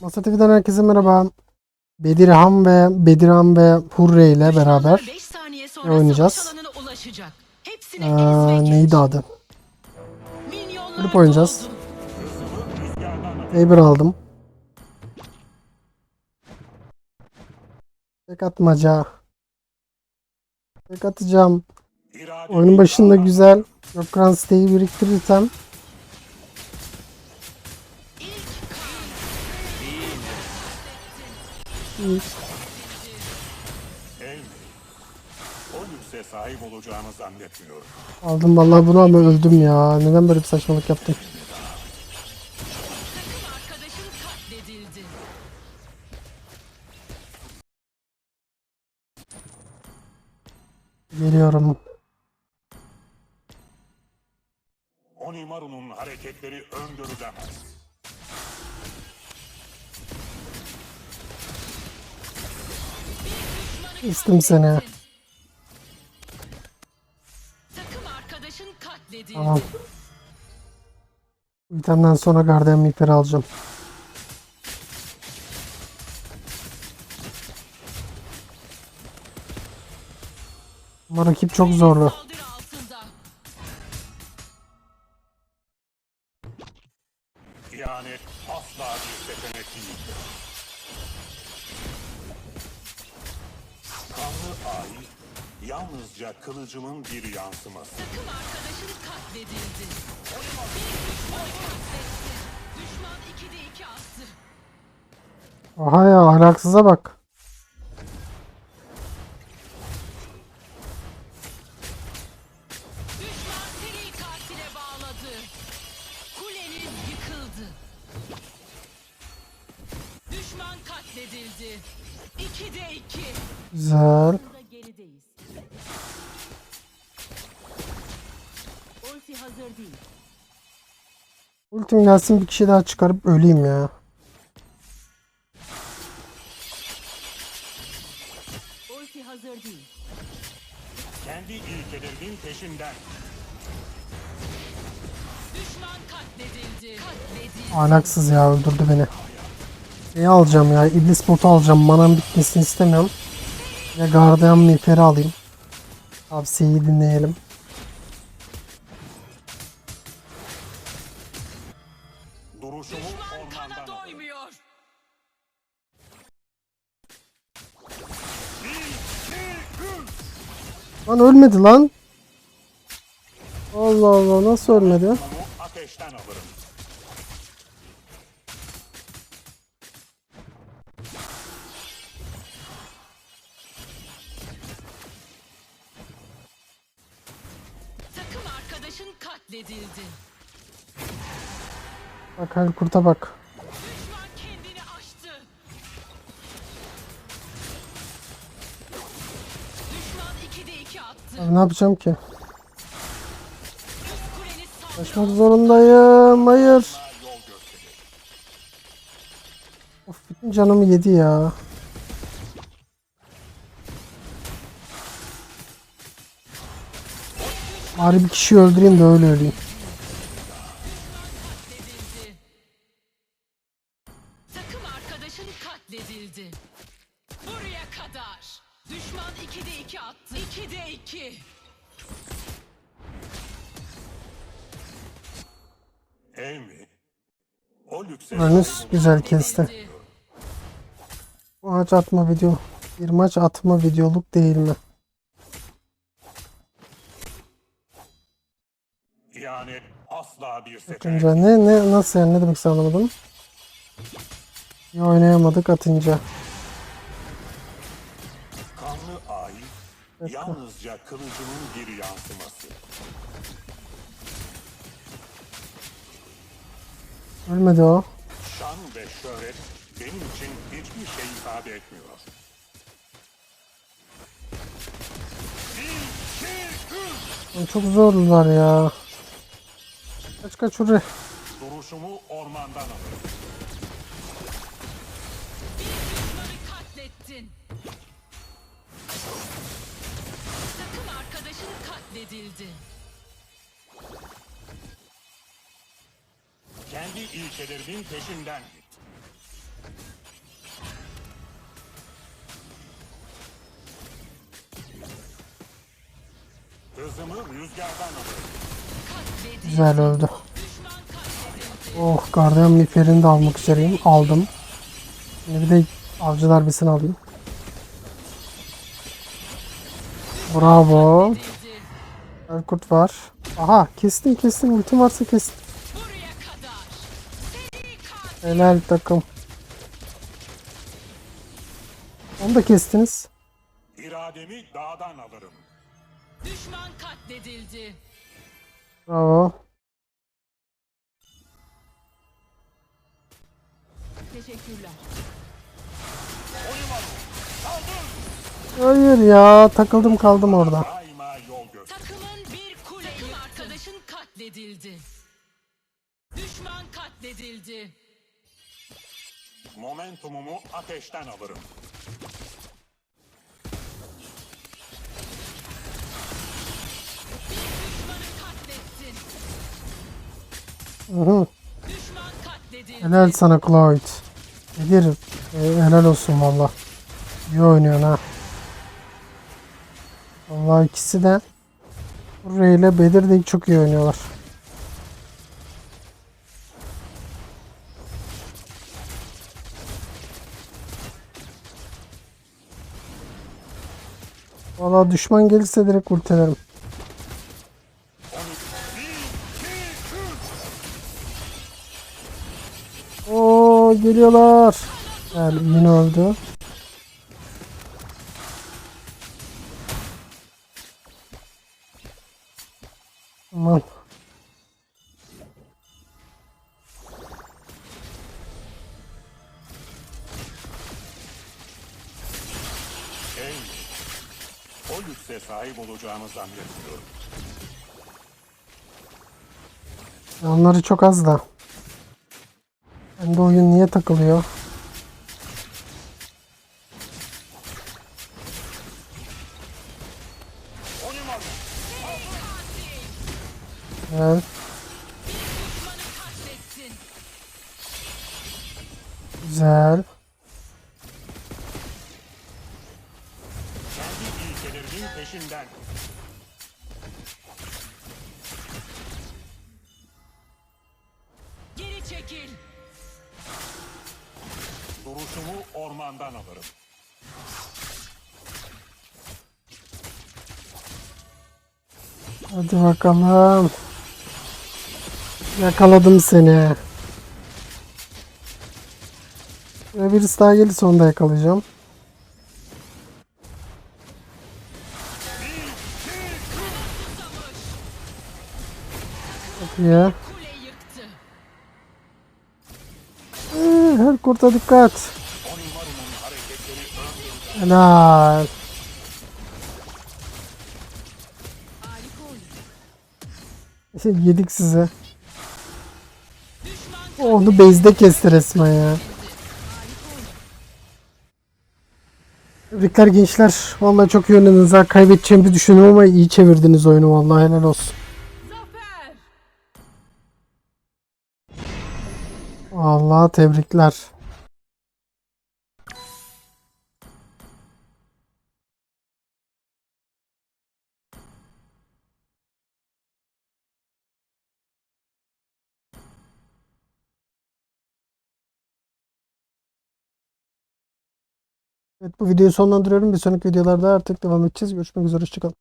Masa TV'den herkese merhaba. Bedirhan ve Bedirhan ve Hurre ile beraber oynayacağız? geç. neydi adı? Grup oynayacağız. Saber aldım. Tek atmaca. Tek atacağım. Oyunun başında güzel. Gökhan siteyi biriktirirsem iyi. Elmi. O lükse sahip olacağını zannetmiyorum. Aldım vallahi bunu ama öldüm ya. Neden böyle bir saçmalık yaptım? Geliyorum. Onimaru'nun hareketleri öngörülemez. İstim seni. Takım arkadaşın katledildi. Tamam. Bu itemden sonra Guardian Reaper'ı alacağım. Ama rakip çok zorlu. İhanet asla bir seçenek değildir. Kanlı ay yalnızca kılıcımın bir yansıması. Takım arkadaşın katledildi. Bir düşman katletti. Düşman 2'de 2 attı. Aha ya ahlaksıza bak. Katledildi. 2'de 2. Güzel. Burada gerideyiz. Ulti hazır değil. Ultim gelsin bir kişi daha çıkarıp öleyim ya. Ulti hazır değil. Kendi ilkelerinin peşinden. Düşman katledildi. Katledildi. Ahlaksız ya öldürdü beni. Neyi alacağım ya? İblis botu alacağım. Manam bitmesini istemiyorum. Ya Guardian Reaper'ı alayım. Tavsiyeyi dinleyelim. Lan ölmedi lan. Allah Allah nasıl ölmedi? Ateşten alırım. Katledildi. Bak hadi kurta bak. Düşman kendini aştı. Düşman 2'de 2 attı. Abi ne yapacağım ki? Üst kuleniz saldırı Kaçmak zorundayım. Hayır. Of bütün canımı yedi ya. Bari bir kişiyi öldüreyim de öyle öleyim. Takım arkadaşın katledildi. Buraya kadar. Düşman 2'de 2 attı. 2'de 2. Elmi. O lükse Ernest güzel kesti. Bu maç atma video. Bir maç atma videoluk değil mi? Asla bir seçenek. Atınca ne ne nasıl yani ne demek anlamadım? İyi oynayamadık atınca. Kanlı ay yalnızca kılıcımın bir yansıması. Ölmedi o. Şan ve şöhret benim için hiçbir şey ifade etmiyor. Bir, iki, üç. Çok zorlular ya. Kaç kaç hurre. Duruşumu ormandan. Düşmanı katlettin. Takım arkadaşın katledildi. Kendi ilkelerinin peşinden git. Hızımı rüzgardan alırım. Güzel öldü. Oh gardiyan miğferini de almak üzereyim. Aldım. Şimdi bir de avcı darbesini alayım. Bravo. Erkut var. Aha kestin kestin. Ultim varsa katil. Helal takım. Onu da kestiniz. İrademi dağdan alırım. Düşman katledildi. Bravo. Teşekkürler. Hayır ya takıldım kaldım orada. Takımın bir kule Takım arkadaşın katledildi. Düşman katledildi. Momentumumu ateşten alırım. Hı. Helal sana Cloyd. Nedir? Ee, helal olsun valla. İyi oynuyorsun ha. Valla ikisi de Ray ile Bedir de çok iyi oynuyorlar. Valla düşman gelirse direkt ultilerim. Geliyorlar. Yani yine öldü. Tamam. Hey, o lükse sahip olacağımı zannetmiyorum. Onları çok az da. Bende oyun niye takılıyor? Evet. Güzel. Geri çekil. Duruşumu ormandan alırım. Hadi bakalım. Yakaladım seni. Ve birisi daha gelirse onu da yakalayacağım. Çok iyi. Kurta dikkat. Helal. Şey, Yedik size. Onu base'de kesti resmen ya. Tebrikler gençler. Vallahi çok iyi oynadınız. ha. Kaybedeceğimi düşündüm ama iyi çevirdiniz oyunu. Vallahi helal olsun. Vallahi tebrikler. Evet bu videoyu sonlandırıyorum. Bir sonraki videolarda artık devam edeceğiz. Görüşmek üzere. Hoşçakalın.